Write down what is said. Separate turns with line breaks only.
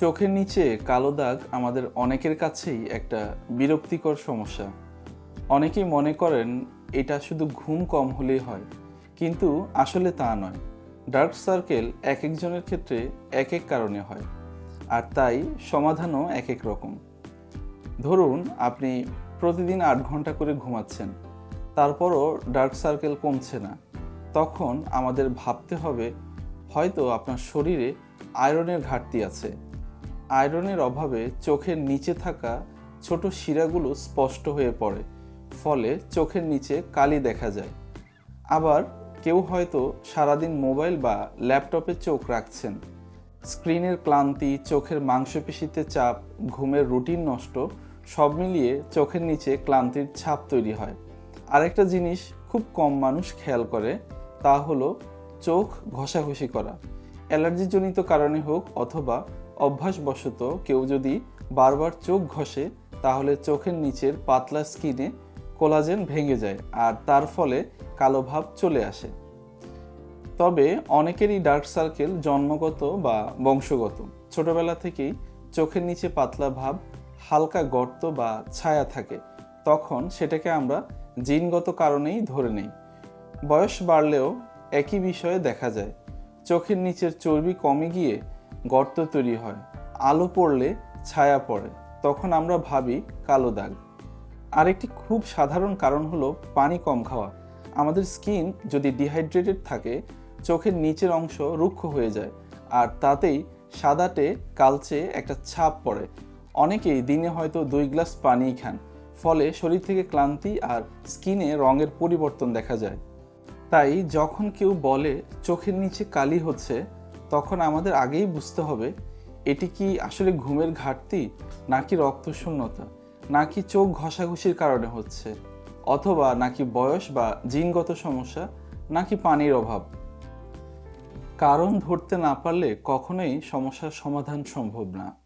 চোখের নিচে কালো দাগ আমাদের অনেকের কাছেই একটা বিরক্তিকর সমস্যা। অনেকেই মনে করেন এটা শুধু ঘুম কম হলেই হয়, কিন্তু আসলে তা নয়। ডার্ক সার্কেল এক একজনের ক্ষেত্রে এক এক কারণে হয়, আর তাই সমাধানও এক এক রকম। ধরুন, আপনি প্রতিদিন আট ঘণ্টা করে ঘুমাচ্ছেন, তারপরও ডার্ক সার্কেল কমছে না। তখন আমাদের ভাবতে হবে, হয়তো আপনার শরীরে আয়রনের ঘাটতি আছে আয়রনের অভাবে চোখের নিচে থাকা ছোট শিরাগুলো স্পষ্ট হয়ে পড়ে, ফলে চোখের নিচে কালি দেখা যায়। আবার কেউ হয়তো সারাদিন মোবাইল বা ল্যাপটপে চোখ রাখছেন। স্ক্রিনের ক্লান্তি, চোখের মাংসপেশিতে চাপ, ঘুমের রুটিন নষ্ট, সব মিলিয়ে চোখের নিচে ক্লান্তির ছাপ তৈরি হয়। আরেকটা জিনিস খুব কম মানুষ খেয়াল করে, তা হলো চোখ ঘষাঘষি করা। অ্যালার্জিজনিত কারণে হোক অথবা অভ্যাসবশত কেউ যদি বারবার চোখ ঘষে, তাহলে চোখের নিচের পাতলা স্কিনে কোলাজেন ভেঙে যায় আর তার ফলে কালো ভাব চলে আসে। তবে অনেকেরই ডার্ক সার্কেল জন্মগত বা বংশগত। ছোটবেলা থেকেই চোখের নিচে পাতলা ভাব, হালকা গর্ত বা ছায়া থাকে। তখন সেটাকে আমরা জিনগত কারণেই ধরে নেই। বয়স বাড়লেও একই বিষয়ে দেখা যায়। চোখের নিচের চর্বি কমে গিয়ে গর্ত তৈরি হয়। আলো পড়লে ছায়া পড়ে। তখন আমরা ভাবি কালো দাগ। আরেকটি খুব সাধারণ কারণ হলো পানি কম খাওয়া। আমাদের স্কিন যদি ডিহাইড্রেটেড থাকে, চোখের নিচের অংশ রুক্ষ হয়ে যায় আর তাতেই সাদাটে কালচে একটা ছাপ পড়ে। অনেকেই দিনে হয়তো দুই গ্লাস পানিই খান, ফলে শরীর থেকে ক্লান্তি আর স্কিনে রঙের পরিবর্তন দেখা যায়। তাই যখন কেউ বলে চোখের নিচে কালি হচ্ছে তখন আমাদের আগেই বুঝতে হবে এটি কি আসলে ঘুমের ঘাটতি নাকি রক্তশূন্যতা, নাকি চোখ ঘষাঘষির কারণে হচ্ছে, অথবা নাকি বয়স বা জিনগত সমস্যা, নাকি পানির অভাব। কারণ ধরতে না পারলে কখনোই সমস্যার সমাধান সম্ভব না।